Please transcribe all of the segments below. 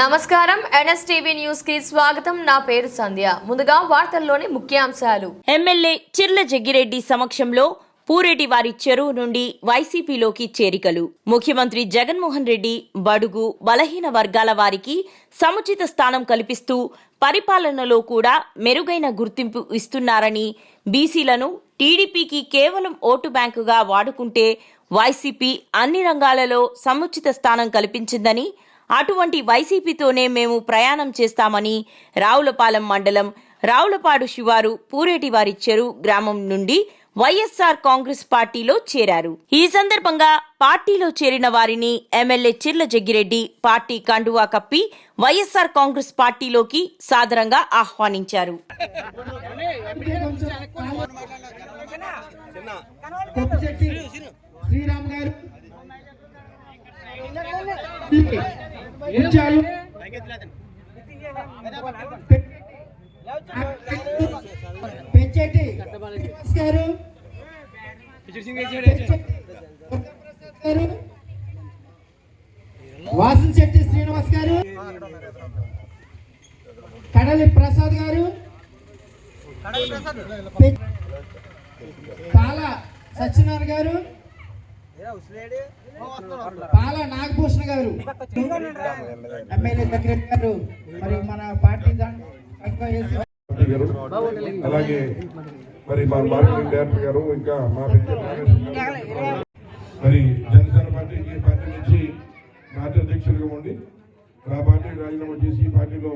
నమస్కారం. ఎన్ఎస్టీవీ న్యూస్కి స్వాగతం. నా పేరు సంధ్య. ముందుగా వార్తల్లోని ముఖ్యాంశాలు. ఎమ్మెల్యే చిర్ల జగ్గిరెడ్డి సమక్షంలో పూరెడ్డి వారి చెరువు నుండి వైసీపీలోకి చేరికలు. ముఖ్యమంత్రి జగన్మోహన్ రెడ్డి బడుగు బలహీన వర్గాల వారికి సముచిత స్థానం కల్పిస్తూ పరిపాలనలో కూడా మెరుగైన గుర్తింపు ఇస్తున్నారని బీసీలను టీడీపీకి కేవలం ఓటు బ్యాంకుగా వాడుకుంటే వైసీపీ అన్ని రంగాలలో సముచిత స్థానం కల్పించిందని అటువంటి వైసీపీతోనే మేము ప్రయాణం చేస్తామని రావులపాలెం మండలం రావులపాడు శివారు పూరేటివారి చెరు గ్రామం నుండి వైఎస్ఆర్ కాంగ్రెస్ పార్టీలో చేరారు. ఈ సందర్భంగా పార్టీలో చేరిన వారిని ఎమ్మెల్యే చిర్ల జగ్గిరెడ్డి పార్టీ కండువా కప్పి వైఎస్ఆర్ కాంగ్రెస్ పార్టీలోకి సాదరంగా ఆహ్వానించారు. ఉంచాలు పెంచెట్టి గారు. గారు వాసన్ శెట్టి శ్రీనివాస్ గారు. కడలి ప్రసాద్ గారు. పె- సత్యనారాయణ గారు. పాల నాగభూషణ గారు. ఎమ్మెల్యే దగ్గరెడ్డి గారు. మరి మన పార్టీ అలాగే మరి మా మార్కెటింగ్ డైరెక్టర్ గారు ఇంకా మా. మరి జనసేన పార్టీకి ఈ పార్టీ నుంచి పార్టీ అధ్యక్షులుగా ఉండి ఆ పార్టీకి రాజీనామా చేసి ఈ పార్టీలో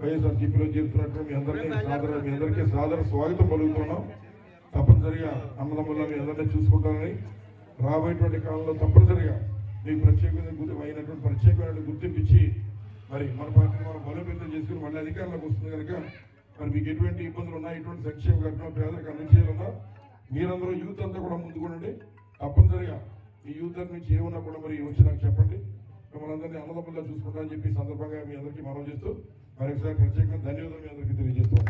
వైఎస్ఆర్ సిపిలో చేరుతున్నట్టు మీ అందరినీ సాదర మీ అందరికీ సాదర స్వాగతం పలుకుతున్నాం. తప్పనిసరిగా అన్నదమ్ముల్లో మీ అందరినీ చూసుకుంటారని రాబోయేటువంటి కాలంలో తప్పనిసరిగా మీకు ప్రత్యేకమైన గుర్తు అయినటువంటి ప్రత్యేకమైన గుర్తింపు మరి మన పార్టీని మనం బలోపేతం చేసుకుని మళ్ళీ అధికారంలోకి వస్తుంది కనుక మరి మీకు ఎటువంటి ఇబ్బందులు ఉన్నా ఎటువంటి సంక్షేమ కార్యక్రమం పేదలకు అందజేయాలన్నా మీరందరూ యూత్ అంతా కూడా ముందుకోనండి తప్పనిసరిగా ఈ యూత్ నుంచి ఏమన్నా కూడా మరి వచ్చి నాకు చెప్పండి. మిమ్మల్ని అందరినీ అన్నదమ్ముల్లో చూసుకుంటామని చెప్పి సందర్భంగా మీ అందరికీ మనం చేస్తూ మరొకసారి ప్రత్యేకంగా ధన్యవాదాలు మీ అందరికీ తెలియజేస్తాం